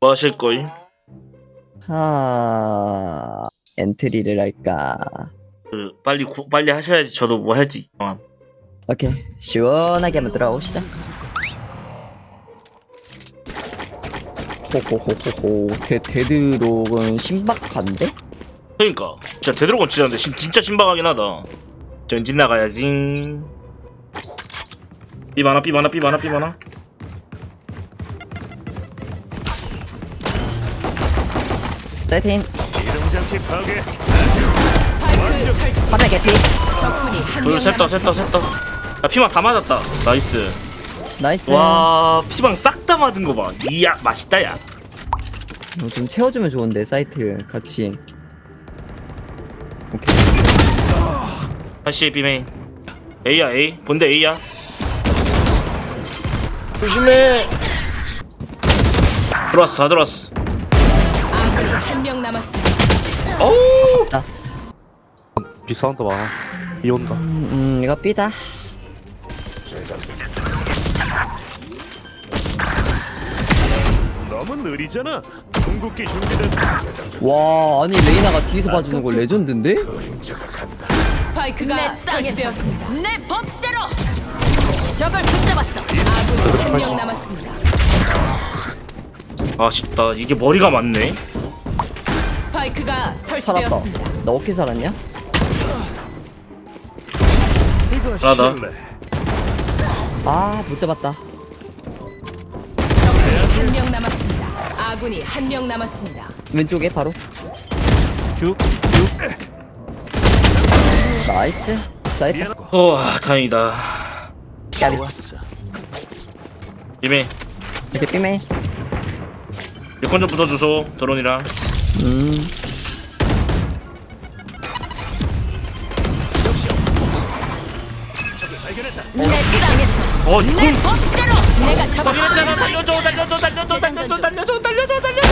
뭐 하실 거임? 하... 엔트리를 할까? 그 빨리 구, 빨리 하셔야지 저도 뭐 할지 어. 오케이 시원하게 한번 들어봅시다 호호호호호 데, 데드록은 신박한데? 그러니까 진짜 진짜인데 신- 진짜 신박하긴 하다 전진 나가야지 삐 많아 삐 많아 삐 많아 삐 많아 이동장치 파괴. 설치. 화면 개피. 적군이 한둘명 셋다 셋 다 셋 다 야 피망 다 맞았다. 나이스. 나이스. 와 피망 싹 다 맞은 거 봐. 이야 맛있다 야. 어, 좀 채워주면 좋은데 사이트 같이. 오케이. 다시 B메인. A야 A. 본대 A야. 조심해. 들어왔어 다 들어왔어 남았습니다. 어우 비사운드 많아 이 온다 음, 음 이거 삐다 너무 느리잖아 궁극기 준비된 와 아니 레이나가 뒤에서 봐주는 거 레전드인데? 스파이크가 설치되었습니다. 내 법대로. 적을 붙잡았어. 아군이 한 명 남았습니다. 아쉽다 이게 머리가 맞네 스파이크가 살았다 설치되었습니다. 너 어떻게 살았냐? 이거 나다. 실례 아못 잡았다. 적군이 한 명 남았습니다. 아군이 한 명 남았습니다. 왼쪽에 바로. 쭉 나이스. 사이트 우와 다행이다. 까비 좋았어. B메인 이렇게 삐메. 리콘 좀 붙어주소 드론이랑. 음 어 내가 달려줘 달려줘 달려줘 달려줘 달려줘 달려줘 달려줘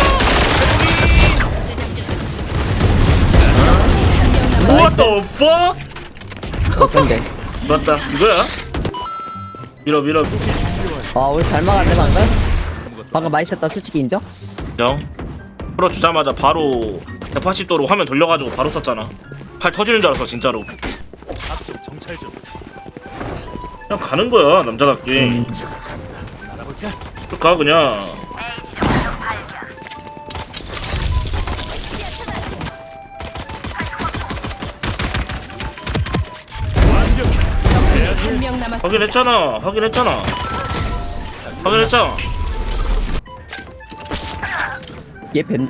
What the fuck? 어떤데? 맞다. 이거야? 밀어 밀어. 아 우리 잘 막았네 방금. 방금 많이 썼다 솔직히 인정? 형 풀어 주자마자 바로 180도로 화면 돌려가지고 바로 썼잖아. 팔 터지는 줄 알았어 진짜로. 앞쪽 정찰 좀 그냥 가는 거야 남자답게. 쭉가 그냥. 한 명. 확인했잖아 확인했잖아. 확인했잖아. 얘뱀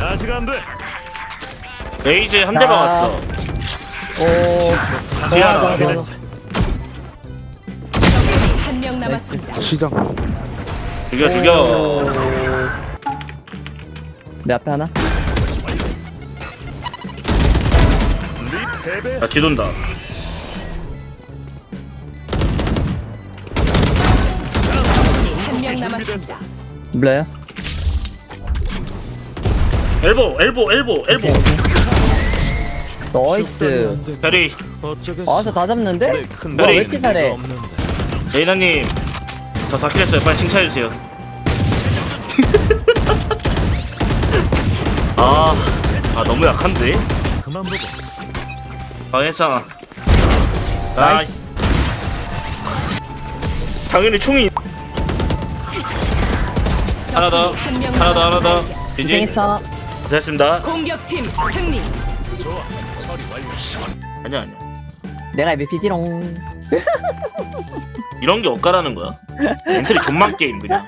아직 안 돼. 레이즈 한대 아. 박았어 오. 미안하다. 확인했어 한명 남았습니다. 시장. 죽여 죽여. 내 앞에 하나? 네야 뒤돈다. 한 명 남았습니다. 몰라요? 엘보 엘보 엘보 엘보 나이스. 베리. 어쩌겠어 아저 다 잡는데? 큰 뭐야 왜. 이렇게 잘해? 레이나님 저 4킬 했어요. 빨리 칭찬해주세요. 아, 아 너무 약한데? 그만 보고 당했잖아. 나이스. 당연히 총이 하나 더. 하나 더 하나 더. 이제 고생했어. 됐습니다. 공격팀 승리. 처리 완료. 아니야 아니야. 내가 MVP지롱. 이런 게 억까라는 거야? 엔트리 존만 게임 그냥.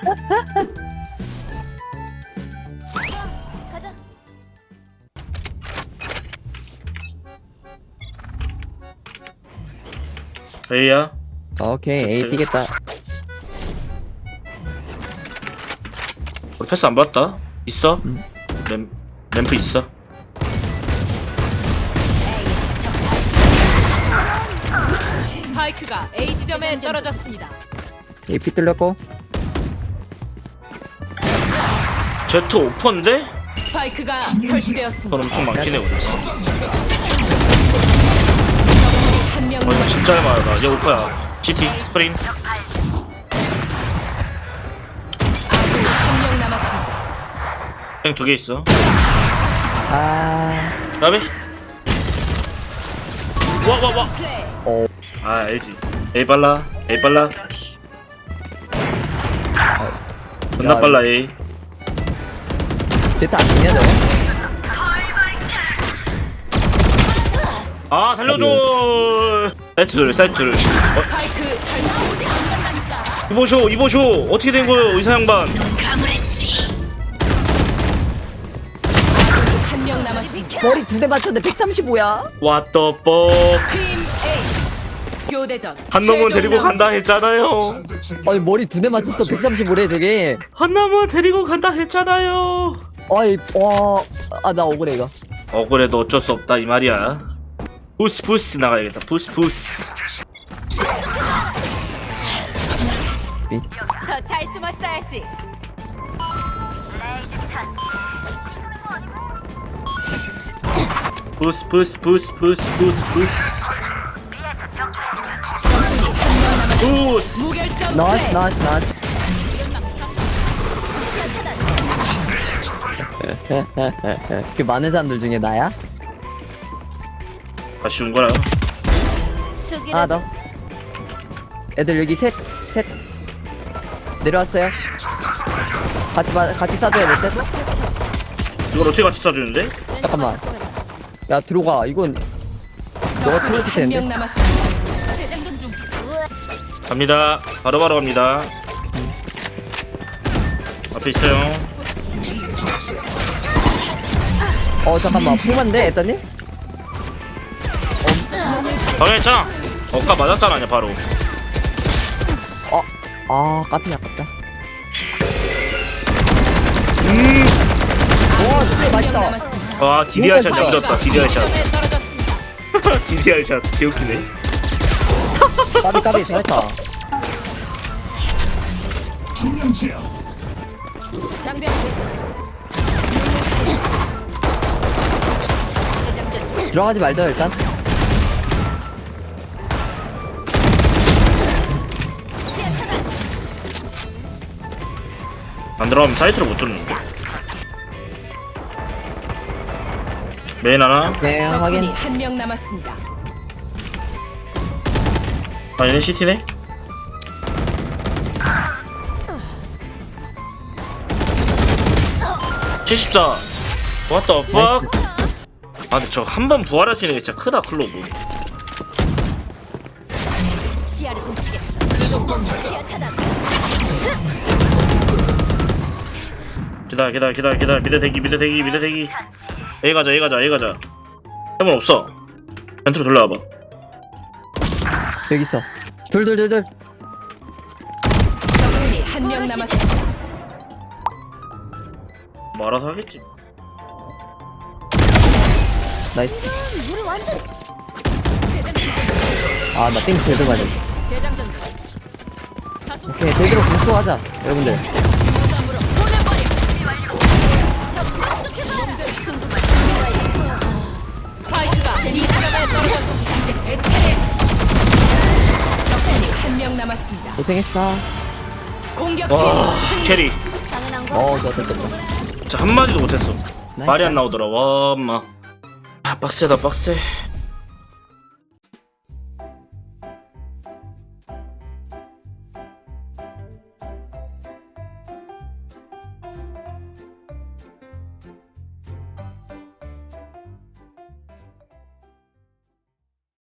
에이야? 오케이 에이 뛰겠다. 우리 패스 안 받았다? 있어? 램, 램프 있어 스파이크가 A 지점에 떨어졌습니다. AP 뚫렸고 제트 오퍼인데? 파이크가 설치되었습니다. 돈 엄청 많긴 해 우리 한 어, 명. 아 진짜 해봐야다 얘 오퍼야 GP 스프림 두개 있어 아... 나비 와와와 플레이. 아 알지 A 빨라 A 빨라 존나 야, 빨라 A 제타 안 죽냐 저거? 아 살려줘 사이트 둘 사이트 둘 어, 스파이크. 이보쇼 이보쇼 어떻게 된 거예요 의사 양반 한명 남았습니다. 머리 두 대 맞췄는데 135야? What the fuck 팀. 교대전. 한 놈은 데리고. 간다 했잖아요. 아니 머리 두 대 맞췄어 135래 저게. 한 놈은 데리고 간다 했잖아요. 아이 와아나 억울해 이거. 억울해도 어쩔 수 없다 이 말이야. 부스 부스 나가야겠다. 부스 부스. 더 잘 숨었어야지. 부스 부스 부스 부스 부스 부스 나이스. 나이스 나이스 그 많은 사람들 중에 나야? 아쉬운 거라 하나 더 애들 여기 셋 셋 내려왔어요 같이 마, 같이 싸줘야 될 듯? 이걸 어떻게 같이 써주는데? 잠깐만 야 들어가 이건 너가 틀어줄 한명 텐데 갑니다. 바로바로 갑니다. 앞에 있어요. 어 잠깐만. 풍만데 애따님? 당했잖아. 어까 맞았잖아 아니야 바로. 아 까피 아깝다. 음와 진짜 맛있다. 와 DDR 샷 여기졌다 DDR 샷. DDR 샷 개웃기네 까비 까비 잘했다. 들어가지 말자 일단 시야 차단. 안 들어가면 사이트로 못 뚫는데 메인 하나 네 확인 한명 남았습니다. 아니네? CT네 (74) What the fuck? 아 근데 저 한 번 부활하시는 게 진짜 크다 클로브. 시야를 훔치겠어. 이동 시야 차단. 기다려 기다려 기다려 기다려. 미드 대기 미드 대기 미드 대기. A 가자 A 가자 A 가자. 해본 없어. 멘트로 돌려와봐 여기 있어. 둘 둘 둘 둘. 적군이 한 명 남았습니다. 뭐 알아서 하겠지. 나이스. 아나 땡 제대로 맞아 재장전 중. 다수 오케이 제대로 공수하자 여러분들 고생했어. 공격팀 와 승리. 캐리 어 좋았다 좋았다. 진짜 한마디도 못했어. 말이 안 나오더라. 와 엄마. 아 빡세다 빡세